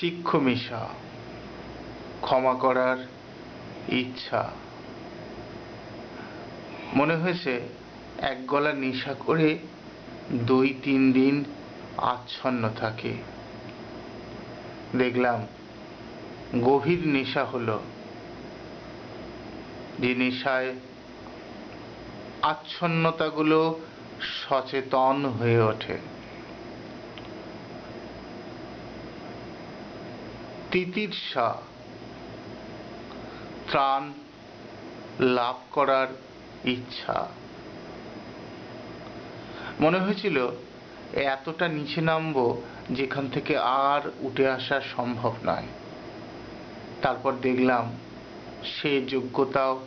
চিক্ষ মিশা, ক্ষমা করার ইচ্ছা। মনে হয়েছে এক গলা নেশা করে দুই, তিন দিন আচ্ছন্ন থাকে। দেখলাম গভীর নেশা হলো। যে নেশায় আচ্ছন্নতাগুলো সচেতন হয়ে ওঠে। তিতিরসা ত্রাণ লাভ করার ইচ্ছা। মনে হয়েছিল, এতটা নিচে নামবো যেখান থেকে আর উঠে আসা সম্ভব নয়। তারপর দেখলাম, সে যোগ্যতাও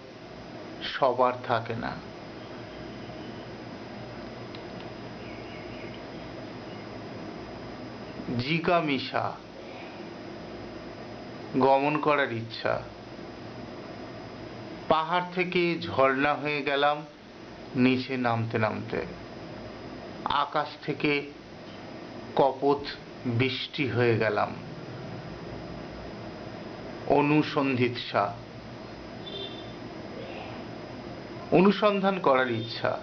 সবার থাকে না। জিগামিশা গমন করার ইচ্ছা। পাহাড় থেকে ঝর্ণা হয়ে গেলাম, নিচে নামতে নামতে। আকাশ থেকে কপত বৃষ্টি হয়ে গেলাম। অনুসন্ধিৎসা অনুসন্ধান করার ইচ্ছা।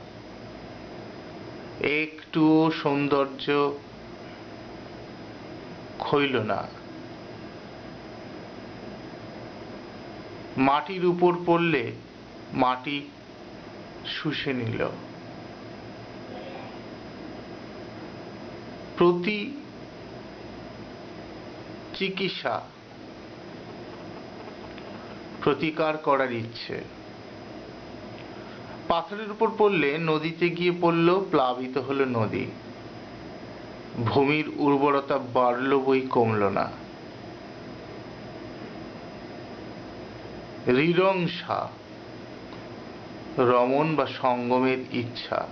একটু সৌন্দর্য খইল না। মাটির উপর পড়লে মাটি শুষে নিল। প্রতি চিকিৎসা প্রতিকার করার ইচ্ছে। পাথরের উপর পড়লে নদীতে গিয়ে পড়ল, প্লাবিত হলো নদী। ভূমির উর্বরতা বাড়ল বই কমল না। রিরংসা রমন বা সঙ্গমের ইচ্ছা।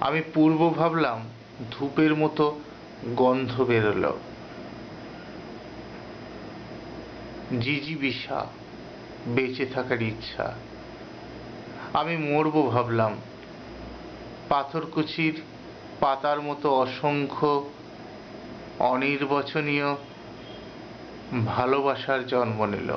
আমি পূর্ব ভাবলাম ধূপের মতো গন্ধ বেরোলো। জিজিবিষা বেঁচে থাকার ইচ্ছা। আমি মরবো ভাবলাম। পাথরকুচির পাতার মতো অসংখ্য, অনির্বচনীয় ভালোবাসার জন্ম নিল।